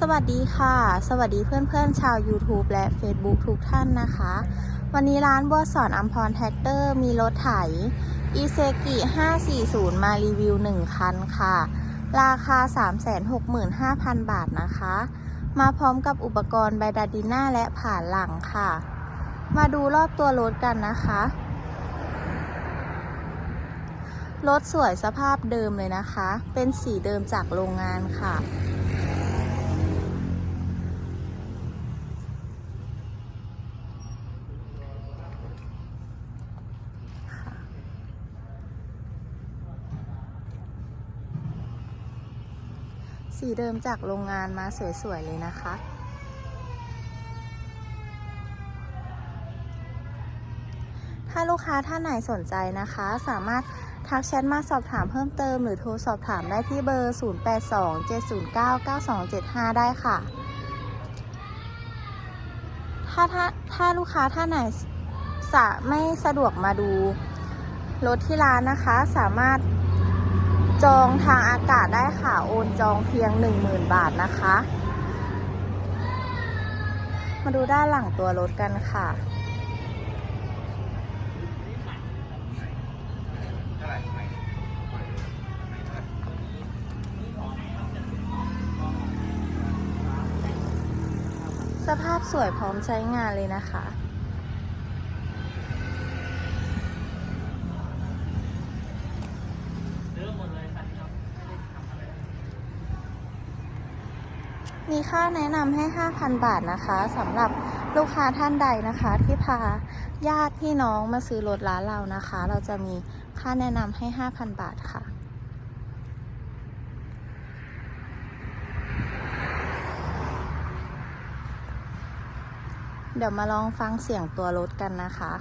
สวัสดีค่ะ สวัสดีเพื่อนๆชาว YouTube และ Facebook ทุกท่านนะคะ วันนี้ร้านบัวสอนอัมพรแท็กเตอร์มีรถไถอีเซกิ 540 มารีวิว 1 คันค่ะ ราคา 365,000 บาทนะคะ มาพร้อมกับอุปกรณ์ไบดาดิน่าและผ่านหลังค่ะ มาดูรอบตัวรถกันนะคะ รถสวยสภาพเดิมเลยนะคะ เป็นสีเดิมจากโรงงานค่ะ สีเดิมจากโรงงานมาสวย ๆ เลยนะคะ ถ้าลูกค้าท่านไหนสนใจนะคะ สามารถทักแชทมาสอบถามเพิ่มเติมหรือโทรสอบถามได้ที่เบอร์ 0827099275 ได้ค่ะ ถ้าถ้าถ้าลูกค้าท่านไหนสะไม่สะดวกมาดูรถที่ร้านนะคะ สามารถจองทางอากาศ คนจองเพียง 10,000 บาทนะคะ มาดูด้านหลังตัวรถกันค่ะสภาพสวยพร้อมใช้งานเลยนะคะ มีค่าแนะนำให้ 5,000 บาทนะคะสำหรับลูกค้าท่านใดนะคะที่พาญาติพี่น้องมาซื้อรถร้านเรานะคะ เราจะมีค่าแนะนำให้ 5,000 บาทค่ะ เดี๋ยวมาลองฟังเสียงตัวรถกันนะคะ